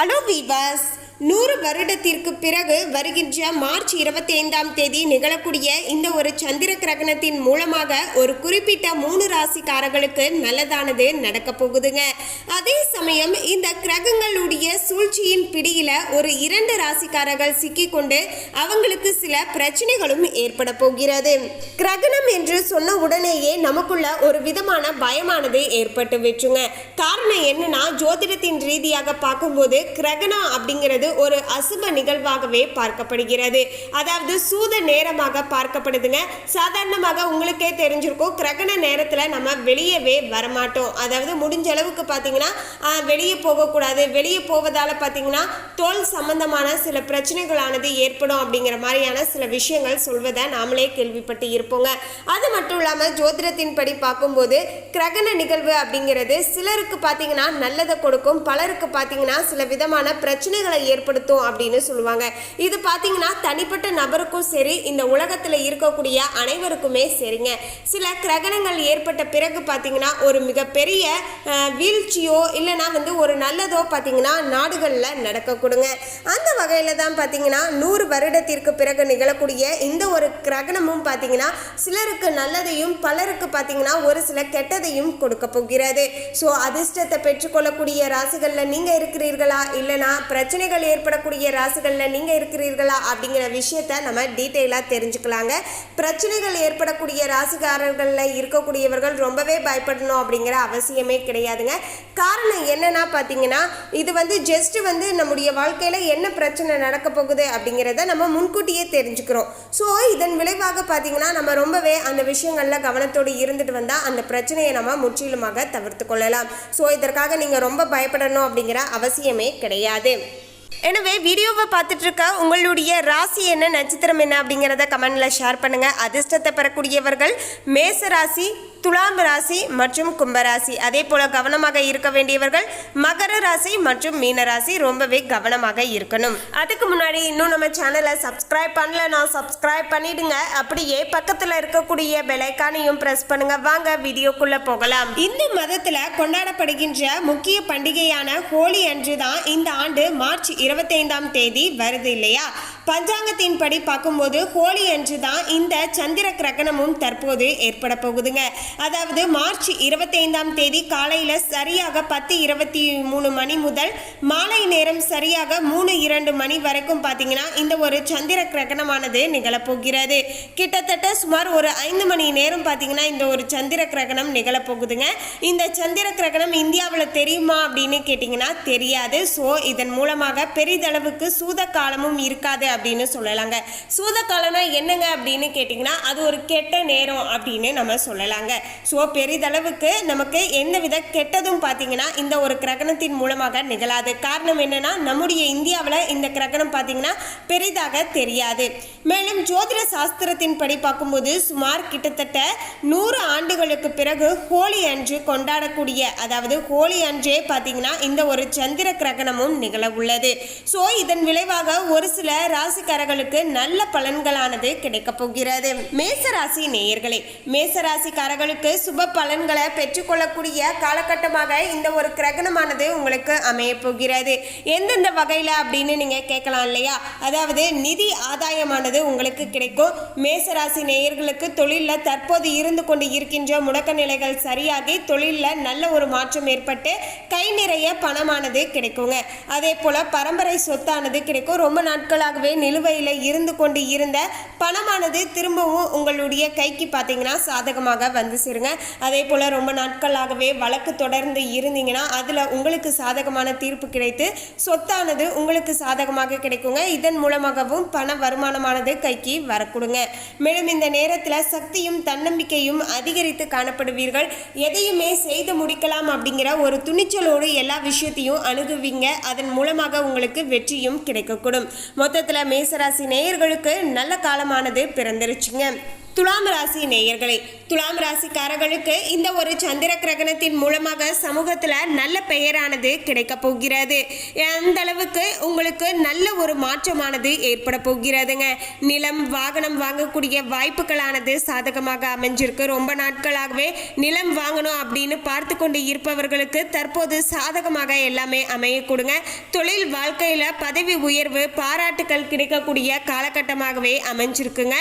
Hello வீவாஸ் நூறு வருடத்திற்கு பிறகு வருகின்ற மார்ச் இருபத்தி ஐந்தாம் தேதி நிகழக்கூடிய இந்த ஒரு சந்திர கிரகணத்தின் மூலமாக ஒரு குறிப்பிட்ட மூணு ராசிக்காரர்களுக்கு நல்லதானது நடக்க போகுதுங்க. அதே சமயம் இந்த கிரகங்களுடைய சூழ்ச்சியின் பிடியில ஒரு இரண்டு ராசிக்காரர்கள் சிக்கிக்கொண்டு அவங்களுக்கு சில பிரச்சனைகளும் ஏற்பட போகிறது. கிரகணம் என்று சொன்ன உடனேயே நமக்குள்ள ஒரு விதமான பயமானது ஏற்பட்டு விட்டுருங்க. காரணம் என்னன்னா ஜோதிடத்தின் ரீதியாக பார்க்கும்போது கிரகணம் அப்படிங்கிறது ஒரு அசுப நிகழ்வாகவே பார்க்கப்படுகிறது. அதாவது சூத நேரமாக பார்க்கப்படுதுங்க. சாதாரணமாக உங்களுக்கே தெரிஞ்சிருக்கும் கிரகண நேரத்தில் நம்ம வெளியவே வரமாட்டோம். அதாவது முடிஞ்ச அளவுக்கு பார்த்தீங்கன்னா வெளியே போகக்கூடாது. வெளியே போவதால் பார்த்தீங்கன்னா தோல் சம்பந்தமான சில பிரச்சனைகளானது ஏற்படும் அப்படிங்கிற மாதிரியான சில விஷயங்கள் சொல்வதை நாமளே கேள்விப்பட்டு இருப்போங்க. அது மட்டும் இல்லாமல் ஜோதிடத்தின் படி பார்க்கும்போது கிரகண நிகழ்வு அப்படிங்கிறது சிலருக்கு பார்த்தீங்கன்னா நல்லதை கொடுக்கும் பலருக்கு பார்த்தீங்கன்னா சில விதமான பிரச்சனைகளை ஏற்படுத்தும் அப்படின்னு சொல்லுவாங்க. இது பார்த்தீங்கன்னா தனிப்பட்ட நபருக்கும் சரி இந்த உலகத்தில் இருக்கக்கூடிய அனைவருக்குமே சரிங்க. சில கிரகணங்கள் ஏற்பட்ட பிறகு பார்த்தீங்கன்னா ஒரு மிகப்பெரிய வீழ்ச்சியோ இல்லைன்னா வந்து ஒரு நல்லதோ பார்த்தீங்கன்னா நாடுகளில் நடக்க கொடுங்க அந்த வகையில் தான் பார்த்தீங்கன்னா நூறு வருடத்திற்கு பிறகு நிகழக்கூடிய இந்த ஒரு கிரகணமும் பார்த்தீங்கன்னா சிலருக்கு நல்லதையும் பலருக்கு பார்த்தீங்கன்னா ஒரு சில கெட்டதையும் கொடுக்க போகிறது. ஸோ அதிர்ஷ்டத்தை பெற்றுக்கொள்ளக்கூடிய ராசிகளில் நீங்கள் இருக்கிறீர்களா இல்லைனா பிரச்சனைகள் ஏற்படக்கூடிய ராசிகளில் நீங்கள் இருக்கிறீர்களா அப்படிங்கிற விஷயத்த நம்ம டீட்டெயிலாக தெரிஞ்சுக்கலாங்க. பிரச்சனைகள் ஏற்படக்கூடிய ராசிக்காரர்களில் இருக்கக்கூடியவர்கள் ரொம்பவே பயப்படணும் அப்படிங்கிற அவசியமே கிடையாதுங்க. காரணம் என்னன்னா பார்த்தீங்கன்னா இது வந்து ஜஸ்ட் வந்து நம்முடைய வாழ்க்கையில் என்ன பிரச்சனை நடக்க போகுது அப்படிங்கிறத நம்ம முன்கூட்டியே தெரிஞ்சுக்கிறோம். ஸோ இதன் விளைவாக பார்த்தீங்கன்னா நம்ம ரொம்பவே அந்த விஷயங்களில் கவனத்தோடு இருந்துட்டு வந்தால் அந்த பிரச்சனையை நம்ம முற்றிலுமாக தவிர்த்து கொள்ளலாம். ஸோ இதற்காக நீங்கள் ரொம்ப பயப்படணும் அப்படிங்கிற அவசியமே கிடையாது. எனவே வீடியோவை பார்த்துட்டு இருக்க உங்களுடைய ராசி என்ன நட்சத்திரம் என்ன அப்படிங்கிறத கமெண்ட்ல ஷேர் பண்ணுங்க. அதிர்ஷ்டத்தை பெறக்கூடியவர்கள் மேச ராசி துலாம் ராசி மற்றும் கும்பராசி அதே போல கவனமாக இருக்க வேண்டியவர்கள் மகர ராசி மற்றும் மீன ராசி ரொம்பவே கவனமாக இருக்கணும். அதுக்கு முன்னாடி இன்னும் நம்ம சேனலை சப்ஸ்கிரைப் பண்ணலனா சப்ஸ்கிரைப் பண்ணிடுங்க. அப்படியே பக்கத்தில் இருக்கக்கூடிய பெலைக்கானையும் ப்ரெஸ் பண்ணுங்க. வாங்க வீடியோக்குள்ள போகலாம். இந்து மதத்தில் கொண்டாடப்படுகின்ற முக்கிய பண்டிகையான ஹோலி அன்று தான் இந்த ஆண்டு மார்ச் இருபத்தைந்தாம் தேதி வருது இல்லையா? பஞ்சாங்கத்தின் படி பார்க்கும்போது ஹோலி அன்று தான் இந்த சந்திர கிரகணமும் தற்போது ஏற்பட போகுதுங்க அதாவது மார்ச் இருபத்தைந்தாம் தேதி காலையில் சரியாக பத்து இருபத்தி மூணு மணி முதல் மாலை நேரம் சரியாக மூணு இரண்டு மணி வரைக்கும் பார்த்தீங்கன்னா இந்த ஒரு சந்திர கிரகணமானது நிகழப்போகிறது. கிட்டத்தட்ட சுமார் ஒரு ஐந்து மணி நேரம் பார்த்தீங்கன்னா இந்த ஒரு சந்திர கிரகணம் நிகழப்போகுதுங்க. இந்த சந்திர கிரகணம் இந்தியாவில் தெரியுமா அப்படின்னு கேட்டிங்கன்னா தெரியாது. ஸோ இதன் மூலமாக பெரிதளவுக்கு சூத காலமும் இருக்காது அப்படின்னு சொல்லலாங்க. சூத காலம்னா என்னங்க அப்படின்னு கேட்டிங்கன்னா அது ஒரு கெட்ட நேரம் அப்படின்னு நம்ம சொல்லலாங்க. ஸோ பெரிதளவுக்கு நமக்கு எந்த வித கெட்டதும் பார்த்தீங்கன்னா இந்த ஒரு கிரகணத்தின் மூலமாக நிகழாது. காரணம் என்னன்னா நம்முடைய இந்தியாவில் இந்த கிரகணம் பார்த்தீங்கன்னா பெரிதாக தெரியாது. மேலும் ஜோதிட சாஸ்திரத்தின் படி பார்க்கும்போது சுமார் கிட்டத்தட்ட நூறு ஆண்டுகளுக்கு பிறகு ஹோலி அன்று கொண்டாடக்கூடிய அதாவது ஹோலி அன்றே பார்த்தீங்கன்னா இந்த ஒரு சந்திர கிரகணமும் நிகழ உள்ளது ஸோ இதன் விளைவாக ஒரு சில ராசிக்காரர்களுக்கு நல்ல பலன்களானது கிடைக்க போகிறது. மேசராசி நேயர்களே மேச ராசிக்காரர்களுக்கு சுப பலன்களை பெற்றுக்கொள்ளக்கூடிய காலகட்டமாக இந்த ஒரு கிரகணமானது உங்களுக்கு அமைய போகிறது. எந்தெந்த வகையில் அப்படின்னு நீங்கள் கேட்கலாம் இல்லையா? அதாவது நிதி ஆதாயமானது உங்களுக்கு கிடைக்கும். மேசராசி நேயர்களுக்கு தொழிலில் தற்போது இருந்து கொண்டு இருக்கின்ற முடக்க நிலைகள் சரியாகி தொழிலில் நல்ல ஒரு மாற்றம் ஏற்பட்டு கை நிறைய பணமானது கிடைக்குங்க. அதே போல் பரம்பரை சொத்தானது கிடைக்கும். ரொம்ப நாட்களாகவே நிலுவையில் இருந்து கொண்டு இருந்த பணமானது திரும்பவும் உங்களுடைய கைக்கு பார்த்தீங்கன்னா சாதகமாக வந்து சேருங்க. அதே போல் ரொம்ப நாட்களாகவே வழக்கு தொடர்ந்து இருந்தீங்கன்னா அதில் உங்களுக்கு சாதகமான தீர்ப்பு கிடைத்து சொத்தானது உங்களுக்கு சாதகமாக கிடைக்குங்க. இதன் மூலமாகவும் பண வருமானமானது கைக்கு வரக்கூடுங்க. மேலும் இந்த நேரத்தில் சக்தியும் தன்னம்பிக்கையும் அதிகரித்து காணப்படுவீர்கள். எதையுமே செய்து முடிக்கலாம் அப்படிங்கிற ஒரு துணிச்சலோடு எல்லா விஷயத்தையும் அணுகுவீங்க. அதன் மூலமாக உங்களுக்கு வெற்றியும் கிடைக்கக்கூடும். மொத்தத்தில் மேசராசி நேயர்களுக்கு நல்ல காலமானது பிறந்திருச்சுங்க. துலாம் ராசி நேயர்களே துலாம் ராசிக்காரர்களுக்கு இந்த ஒரு சந்திர கிரகணத்தின் மூலமாக சமூகத்தில் நல்ல பெயரானது கிடைக்க போகிறது. அந்த அளவுக்கு உங்களுக்கு நல்ல ஒரு மாற்றமானது ஏற்பட போகிறதுங்க. நிலம் வாகனம் வாங்கக்கூடிய வாய்ப்புகளானது சாதகமாக அமைஞ்சிருக்கு. ரொம்ப நாட்களாகவே நிலம் வாங்கணும் அப்படின்னு பார்த்து கொண்டு இருப்பவர்களுக்கு தற்போது சாதகமாக எல்லாமே அமையக்கூடுங்க. தொழில் வாழ்க்கையில் பதவி உயர்வு பாராட்டுக்கள் கிடைக்கக்கூடிய காலகட்டமாகவே அமைஞ்சிருக்குங்க.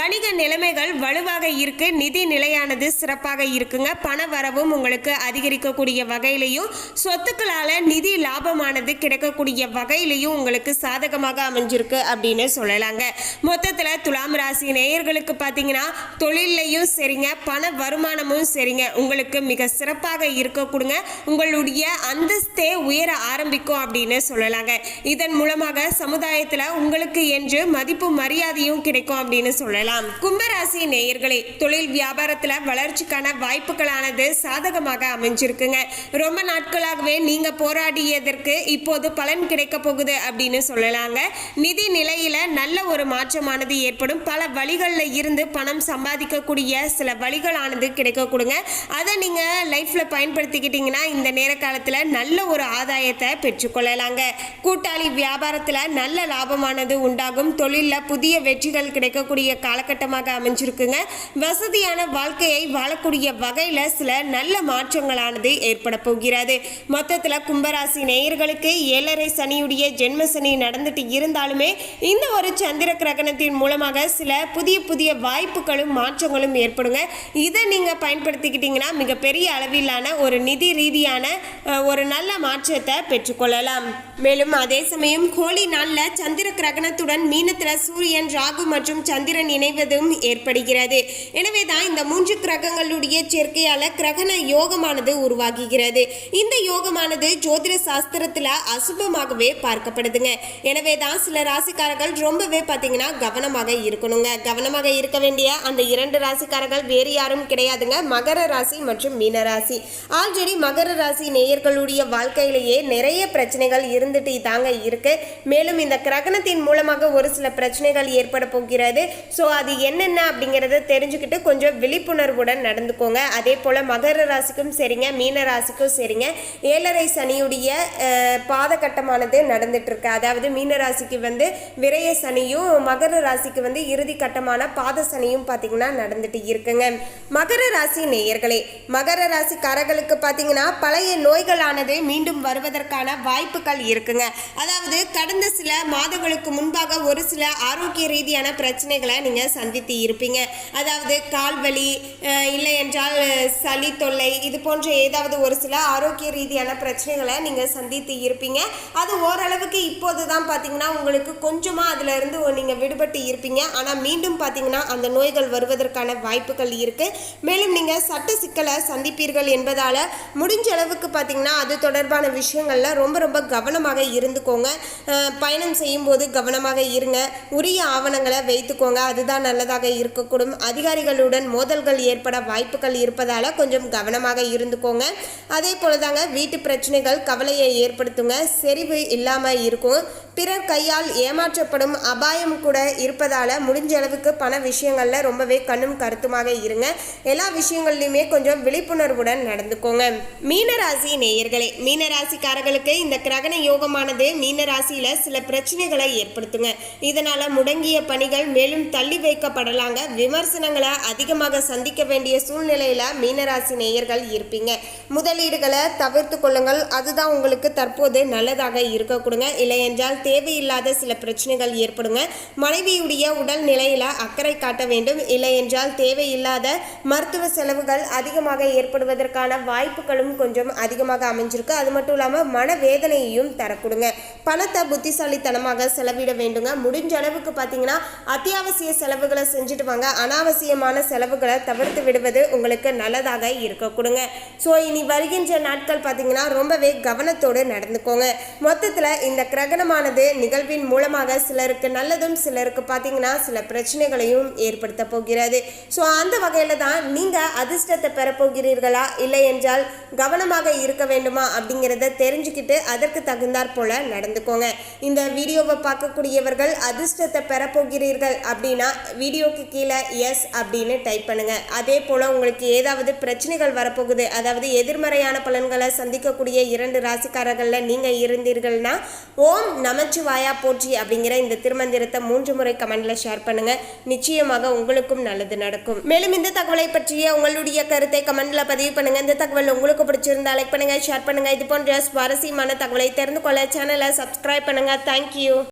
வணிக நிலைமைகள் வலுவாக இருக்கு. நிதி நிலையானது சிறப்பாக இருக்குங்க. பண வரவும் உங்களுக்கு அதிகரிக்கக்கூடிய வகையிலையும் சொத்துக்களால் நிதி லாபமானது கிடைக்கக்கூடிய வகையிலையும் உங்களுக்கு சாதகமாக அமைஞ்சிருக்கு அப்படின்னு சொல்லலாங்க. மொத்தத்தில் துலாம் ராசி நேயர்களுக்கு பார்த்தீங்கன்னா தொழிலையும் சரிங்க பண வருமானமும் சரிங்க. உங்களுக்கு மிக சிறப்பாக இருக்க கொடுங்க. உங்களுடைய அந்தஸ்தே உயர ஆரம்பிக்கும் அப்படின்னு சொல்லலாங்க. இதன் மூலமாக சமுதாயத்தில் உங்களுக்கு என்று மதிப்பு மரியாதையும் கிடைக்கும் அப்படின்னு சொல்லலாம். கும்பராசி நேயர்களே தொழில் வியாபாரத்தில் வளர்ச்சிக்கான வாய்ப்புகளானது சாதகமாக அமைஞ்சிருக்குங்க. ரொம்ப நாட்களாகவே நீங்க போராடியதற்கு இப்போது பலன் கிடைக்க போகுது அப்படின்னு சொல்லலாங்க. நிதி நிலையில நல்ல ஒரு மாற்றமானது ஏற்படும். பல வழிகளில் இருந்து பணம் சம்பாதிக்கக்கூடிய சில வழிகளானது கிடைக்க கொடுங்க. அதை நீங்க லைஃப்ல பயன்படுத்திக்கிட்டீங்கன்னா இந்த நேர காலத்துல நல்ல ஒரு ஆதாயத்தை பெற்றுக்கொள்ளலாங்க கூட்டாளி வியாபாரத்துல நல்ல லாபமானது உண்டாகும். தொழிலில் புதிய வெற்றிகள் கிடைக்கக்கூடிய காலகட்டமாக அமைஞ்சிருக்குங்க வசதியான வாழ்க்கையை வாழக்கூடிய வகையில் சில நல்ல மாற்றங்களானது ஏற்பட போகிறது. மொத்தத்தில் கும்பராசி நேயர்களுக்கு ஏழரை சனியுடைய ஜென்ம சனி நடந்துட்டு இருந்தாலுமே இந்த ஒரு சந்திர கிரகணத்தின் மூலமாக சில புதிய புதிய வாய்ப்புகளும் மாற்றங்களும் ஏற்படுங்க. இதை நீங்கள் பயன்படுத்திக்கிட்டீங்கன்னா மிகப்பெரிய அளவிலான ஒரு நிதி ரீதியான ஒரு நல்ல மாற்றத்தை பெற்றுக்கொள்ளலாம். மேலும் அதே சமயம் கோழி நாளில் சந்திர கிரகணத்துடன் மீனத்தில் சூரியன் ராகு மற்றும் சந்திரன் இணைவதும் ஏற்படுகிறது. எனவே தான் இந்த மூன்று கிரகங்களுடைய சேர்க்கையால கிரகண யோகமானது உருவாகுகிறது. இந்த யோகமானது ஜோதிட சாஸ்திரத்துல அசுபமாகவே பார்க்கப்படுதுங்க. எனவே தான் சில ராசிக்காரர்கள் ரொம்பவே பார்த்தீங்கன்னா கவனமாக இருக்கணுங்க. கவனமாக இருக்க வேண்டிய அந்த இரண்டு ராசிக்காரர்கள் வேறு யாரும் கிடையாதுங்க. மகர ராசி மற்றும் மீன ராசி. ஆல்ரெடி மகர ராசி நேயர்களுடைய வாழ்க்கையிலேயே நிறைய பிரச்சனைகள் இருந்துட்டு தாங்க இருக்கு. மேலும் இந்த கிரகணத்தின் மூலமாக ஒரு சில பிரச்சனைகள் ஏற்பட போகிறது. ஸோ அது என்னென்ன அப்படிங்கிறத தெரிஞ்சுக்கிட்டு கொஞ்சம் விழிப்புணர்வுடன் நடந்துக்கோங்க. அதே போல் மகர ராசிக்கும் சரிங்க மீன ராசிக்கும் சரிங்க. ஏழரை சனியுடைய பாதகட்டமானது நடந்துட்டு இருக்கு அதாவது மீன ராசிக்கு வந்து விரய சனியும் மகர ராசிக்கு வந்து இறுதி கட்டமான பாத சனியும் பார்த்தீங்கன்னா நடந்துட்டு இருக்குங்க. மகர ராசி நேயர்களே மகர ராசிக்காரர்களுக்கு பார்த்தீங்கன்னா பழைய நோய்களானது மீண்டும் வருவதற்கான வாய்ப்புகள் இருக்குங்க. அதாவது கடந்த சில மாதங்களுக்கு முன்பாக ஒரு சில ஆரோக்கிய ரீதியான பிரச்சனைகளை நீங்கள் சந்தித்து இருப்பீங்க. அதாவது கால்வலி இல்லை என்றால் சளி தொல்லை இது போன்ற ஏதாவது ஒரு சில ஆரோக்கிய ரீதியான பிரச்சனைகளை நீங்கள் சந்தித்து இருப்பீங்க. அது ஓரளவுக்கு இப்போது தான் பார்த்தீங்கன்னா உங்களுக்கு கொஞ்சமாக அதில் இருந்து நீங்கள் விடுபட்டு இருப்பீங்க. ஆனால் மீண்டும் பார்த்தீங்கன்னா அந்த நோய்கள் வருவதற்கான வாய்ப்புகள் இருக்குது மேலும் நீங்கள் சட்ட சிக்கலை சந்திப்பீர்கள் என்பதால் முடிஞ்ச அளவுக்கு பார்த்தீங்கன்னா அது தொடர்பான விஷயங்களில் ரொம்ப ரொம்ப கவனமாக இருந்துக்கோங்க. பயணம் செய்யும்போது கவனமாக இருங்க. உரிய ஆவணங்களை வைத்துக்கோங்க. அதுதான் நல்லதாக இருக்கும். இருக்கக்கூடும். அதிகாரிகளுடன் மோதல்கள் ஏற்பட வாய்ப்புகள் இருப்பதால் கொஞ்சம் கவனமாக இருந்துக்கோங்க. அதே போல தாங்க வீட்டு பிரச்சனைகள் கவலையை ஏற்படுத்துங்க. செறிவு இல்லாமல் இருக்கும். பிறர் கையால் ஏமாற்றப்படும் அபாயம் கூட இருப்பதால் முடிஞ்ச அளவுக்கு பண விஷயங்களில் ரொம்பவே கண்ணும் கருத்துமாக இருங்க. எல்லா விஷயங்கள்லையுமே கொஞ்சம் விழிப்புணர்வுடன் நடந்துக்கோங்க. மீனராசி நேயர்களே மீனராசிக்காரர்களுக்கு இந்த கிரகண யோகமானது மீனராசியில் சில பிரச்சனைகளை ஏற்படுத்துங்க. இதனால் முடங்கிய பணிகள் மேலும் தள்ளி வைக்கப்படலாங்க. விமர்சனங்களை அதிகமாக சந்திக்க வேண்டிய சூழ்நிலையில் மீனராசி நேயர்கள் இருப்பீங்க. முதலீடுகளை தவிர்த்து கொள்ளுங்கள். அதுதான் உங்களுக்கு தற்போது நல்லதாக இருக்க கொடுங்க. இல்லையென்றால் தேவையில்லாத சில பிரச்சனைகள் ஏற்படுங்க. மனைவியுடைய உடல் நிலையில அக்கறை காட்ட வேண்டும். இல்லை என்றால் தேவையில்லாத மருத்துவ செலவுகள் அதிகமாக ஏற்படுவதற்கான வாய்ப்புகளும் கொஞ்சம் அதிகமாக அமைஞ்சிருக்கு. அது மட்டும் இல்லாமல் மனவேதனையையும் தரக்கூடுங்க. பணத்தை புத்திசாலித்தனமாக செலவிட வேண்டுங்க. முடிஞ்ச அளவுக்கு பார்த்தீங்கன்னா அத்தியாவசிய செலவுகளை செஞ்சுட்டு வாங்க. அனாவசியமான செலவுகளை தவிர்த்து விடுவது உங்களுக்கு நல்லதாக இருக்க கொடுங்க ஸோ இனி வருகின்ற நாட்கள் பார்த்தீங்கன்னா ரொம்பவே கவனத்தோடு நடந்துக்கோங்க. மொத்தத்தில் இந்த கிரகணமானது ஆனது நிகழ்வின் மூலமாக சிலருக்கு நல்லதும் சிலருக்கு பார்த்தீங்கன்னா சில பிரச்சனைகளையும் ஏற்படுத்த போகிறது. ஸோ அந்த வகையில் தான் நீங்கள் அதிர்ஷ்டத்தை பெறப்போகிறீர்களா இல்லை என்றால் கவனமாக இருக்க வேண்டுமா? அப்படிங்கிறத தெரிஞ்சுக்கிட்டு அதற்கு தகுந்தாற் போல நடந்துக்கோங்க. இந்த வீடியோவை பார்க்கக்கூடியவர்கள் அதிர்ஷ்டத்தை பெறப்போகிறீர்கள் அப்படின்னா வீடியோக்கு கீழே எஸ் அப்படின்னு டைப் பண்ணுங்க. அதே போல் உங்களுக்கு ஏதாவது பிரச்சனைகள் வரப்போகுது அதாவது எதிர்மறையான பலன்களை சந்திக்கக்கூடிய இரண்டு ராசிக்காரர்களில் நீங்கள் இருந்தீர்கள்னா ஓம் நமச்சிவாயா போற்றி அப்படிங்கிற இந்த திருமந்திரத்தை மூன்று முறை கமெண்ட்ல ஷேர் பண்ணுங்க. நிச்சயமாக உங்களுக்கும் நல்லது நடக்கும். மேலும் இந்த தகவலை பற்றிய உங்களுடைய கருத்தை கமெண்ட்ல பதிவு பண்ணுங்க. இந்த தகவல் உங்களுக்கு பிடிச்சிருந்தா லைக் பண்ணுங்க ஷேர் பண்ணுங்க. இது போன்ற சுவாரஸ்யமான தகவலை தெரிந்து கொள்ள சேனலை சப்ஸ்கிரைப் பண்ணுங்க. தேங்க்யூ